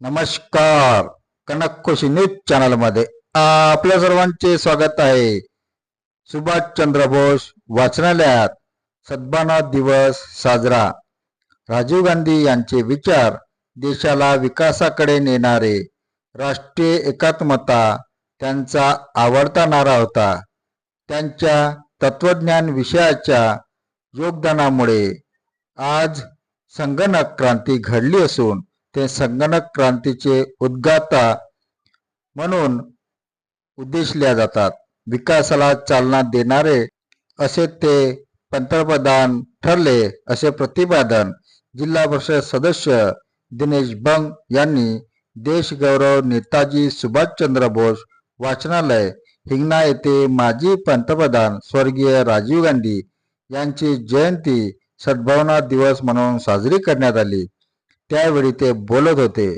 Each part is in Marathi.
नमस्कार. कनक न्यूज चॅनलमध्ये आपल्या सर्वांचे स्वागत आहे. सुभाषचंद्र बोस वाचनालयात सद्भावना दिवस साजरा. राजीव गांधी यांचे विचार देशाला विकासाकडे नेणारे राष्ट्रीय एकात्मता त्यांचा आवडता नारा होता. त्यांच्या तत्वज्ञान विषयाच्या योगदानामुळे आज संगणक क्रांती घडली असून ते संगणक क्रांतीचे उद्गाता म्हणून उद्देशल्या जातात. विकासाला चालना देणारे असे ते पंतप्रधान ठरले असे प्रतिपादन जिल्हा परिषद सदस्य दिनेश बंग यांनी देशगौरव नेताजी सुभाषचंद्र बोस वाचनालय हिंगणा येथे माजी पंतप्रधान स्वर्गीय राजीव गांधी यांची जयंती सद्भावना दिवस म्हणून साजरी करण्यात आली. त्यावेळी ते बोलत होते.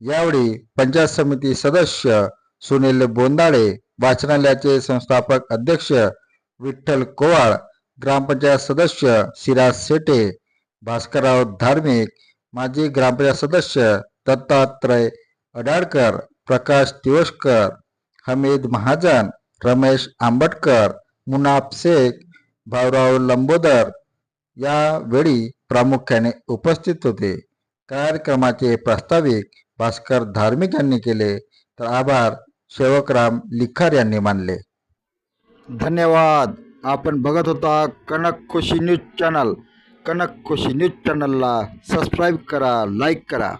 यावेळी पंचायत समिती सदस्य सुनील बोंदाळे वाचनालयाचे संस्थापक अध्यक्ष विठ्ठल कोवाळ ग्रामपंचायत सदस्य सिराज सेटे भास्करराव धार्मिक माजी ग्रामपंचायत सदस्य दत्तात्रय अडाळकर प्रकाश तिवसकर हमीद महाजन रमेश आंबटकर मुनाफ शेख भाऊराव लंबोदर यावेळी प्रामुख्याने उपस्थित होते. कार्यक्रमाचे प्रास्ताविक भास्कर धार्मिक यांनी केले. तर आभार सेवकराम लिखार यांनी मानले. धन्यवाद. आपण बघत होता Kanak Khushi news channel. Kanak Khushi news चॅनलला सबस्क्राईब करा लाईक करा.